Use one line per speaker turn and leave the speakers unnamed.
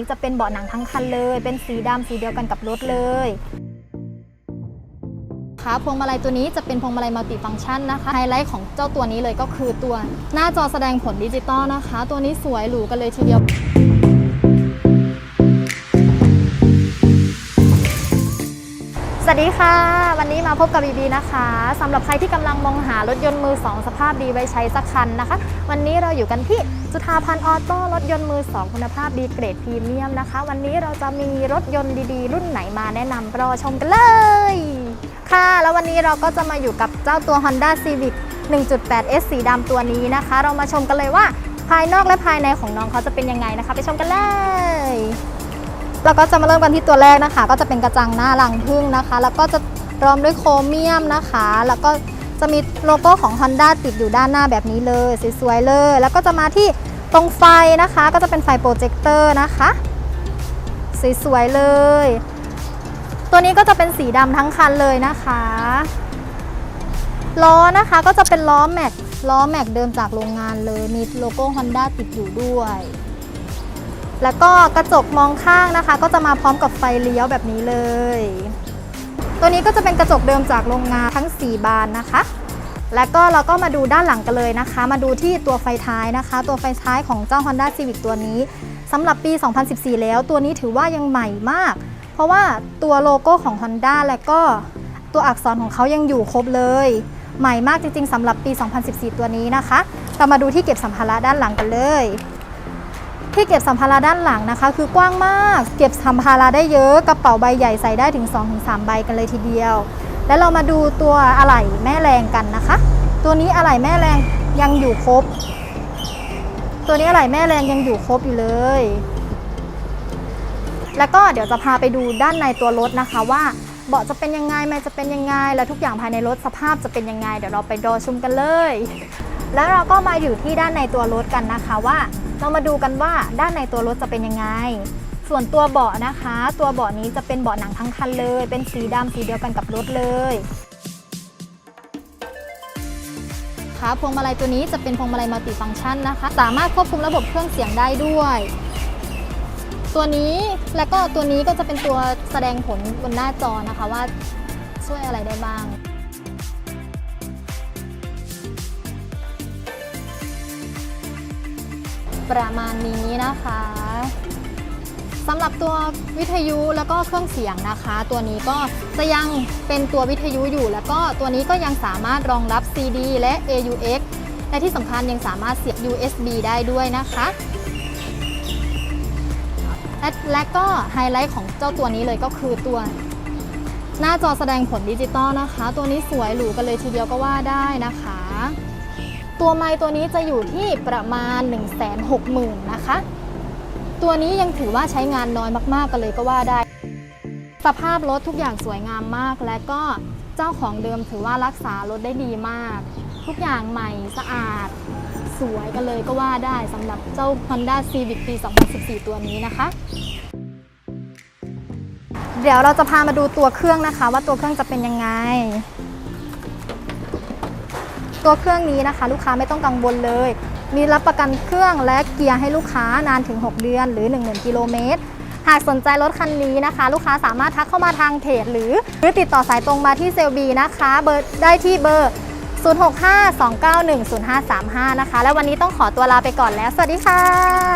นี้จะเป็นเบาะหนังทั้งคันเลย เป็นสีดำสีเดียวกันกับรถเลยขาพวงมาลัยตัวนี้จะเป็นพวงมาลัยมัลติฟังก์ชันนะคะไฮไลท์ของเจ้าตัวนี้เลยก็คือตัว หน้าจอแสดงผลดิจิตอลนะคะ ตัวนี้สวยหรูกันเลยทีเดียว วัสดีค่ะ วันนี้มาพบกับบีบีนะคะสำหรับใครที่กำลังมองหารถยนต์มือ2สภาพดีไว้ใช้สักคันนะคะ วันนี้เราอยู่กันที่จุฑาพันธ์ออโต้รถยนต์มือ2คุณภาพดีเกรดพรีเมียมนะคะ วันนี้เราจะมีรถยนต์ดีๆ รุ่นไหนมาแนะนำรอชมกันเลย ค่ะ แล้ววันนี้เราก็จะมาอยู่กับเจ้าตัว Honda Civic 1.8S สีดำตัวนี้นะคะ เรามาชมกันเลยว่า ภายนอกและภายในของน้องเขาจะเป็นยังไงนะคะ ไปชมกันเลย เราก็จะมาเริ่มกันที่ตัวแรกนะคะ ก็จะเป็นกระจังหน้ารังพึ่งนะคะ แล้วก็จะรอมด้วยโครเมียมนะคะ แล้วก็จะมีโลโก้ของ Honda ติดอยู่ด้านหน้าแบบนี้เลยสวยๆเลย แล้วก็จะมาที่ตรงไฟนะคะ ก็จะเป็นไฟโปรเจคเตอร์นะคะสวยๆเลย ตัวนี้ก็จะเป็นสีดำทั้งคันเลยนะคะล้อนะคะก็จะเป็นล้อแม็กล้อแม็กเดิมจากโรงงานเลย มีโลโก้ Honda ติดอยู่ด้วย แล้วก็กระจกมองข้างนะคะ ก็จะมาพร้อมกับไฟเลี้ยวแบบนี้เลย ตัวนี้ก็จะเป็นกระจกเดิมจากโรงงานทั้ง 4 บานนะคะ แล้วก็เราก็มาดูด้านหลังกันเลยนะคะ มาดูที่ตัวไฟท้ายนะคะ ตัวไฟท้ายของเจ้า Honda Civic ตัวนี้สำหรับปี 2014 แล้ว ตัวนี้ถือว่ายังใหม่มาก เพราะว่าตัวโลโก้ของ Honda และก็ตัวอักษรของเขายังอยู่ครบเลย ใหม่มากจริงๆสำหรับปี 2014 ตัวนี้นะคะ เรามาดูที่เก็บสัมภาระด้านหลังกันเลย ที่เก็บสัมภาระด้านหลังนะคะ คือกว้างมาก เก็บสัมภาระได้เยอะกระเป๋าใบใหญ่ใส่ได้ถึง 2-3 ใบกันเลยทีเดียว แล้วเรามาดูตัวอะไหล่แม่แรงกันนะคะ ตัวนี้อะไหล่แม่แรงยังอยู่ครบ ตัวนี้อะไหล่แม่แรงยังอยู่ครบอยู่เลย แล้วก็เดี๋ยวจะพาไปดูด้านในตัวรถนะคะว่าเบาะจะเป็นยังไงแม่จะเป็นยังไง และทุกอย่างภายในรถสภาพจะเป็นยังไง เดี๋ยวเราไปรอชมกันเลย แล้วเราก็มาอยู่ที่ด้านในตัวรถกันนะคะว่า เรามาดูกันว่าด้านในตัวรถจะเป็นยังไง ส่วนตัวเบาะนะคะ ตัวเบาะนี้จะเป็นเบาะหนังทั้งคันเลย เป็นสีดำสีเดียวกันกับรถเลยค่ะพวงมาลัยตัวนี้จะเป็นพวงมาลัยมัลติฟังก์ชันนะคะ สามารถควบคุมระบบเครื่องเสียงได้ด้วย ตัวนี้และก็ตัวนี้ก็จะเป็นตัวแสดงผลบนหน้าจอนะคะว่าช่วยอะไรได้บ้าง ประมาณนี้นะคะสำหรับตัววิทยุแล้วก็เครื่องเสียงนะคะ ตัวนี้ก็จะยังเป็นตัววิทยุอยู่ แล้วก็ตัวนี้ก็ยังสามารถรองรับ CD และ AUX และที่สำคัญยังสามารถเสียบ USB ได้ด้วยนะคะและและก็ไฮไลท์ของเจ้าตัวนี้เลยก็คือตัว หน้าจอแสดงผลดิจิตอลนะคะ ตัวนี้สวยหรูกันเลยทีเดียวก็ว่าได้นะคะ ตัวไม้ตัวนี้จะอยู่ที่ประมาณ 1 6 0 0 0 0นะคะ ตัวนี้ยังถือว่าใช้งานน้อยมากๆกันเลยก็ว่าได้ สภาพรถทุกอย่างสวยงามมาก และก็เจ้าของเดิมถือว่ารักษารถได้ดีมาก ทุกอย่างใหม่สะอาด สวยกันเลยก็ว่าได้สำหรับเจ้า Honda Civic ปี 2014 ตัวนี้นะคะ เดี๋ยวเราจะพามาดูตัวเครื่องนะคะ ว่าตัวเครื่องจะเป็นยังไง ตัวเครื่องนี้นะคะ ลูกค้าไม่ต้องกังวลเลย มีรับประกันเครื่องและเกียร์ให้ลูกค้านานถึง 6 เดือนหรือ 10,000กิโลเมตรหากสนใจรถคันนี้นะคะ ลูกค้าสามารถทักเข้ามาทางเพจหรือ หรือติดต่อสายตรงมาที่เซลบีนะคะเบอร์ได้ที่เบอร์ 0652910535 นะคะ และวันนี้ต้องขอตัวลาไปก่อนแล้ว สวัสดีค่ะ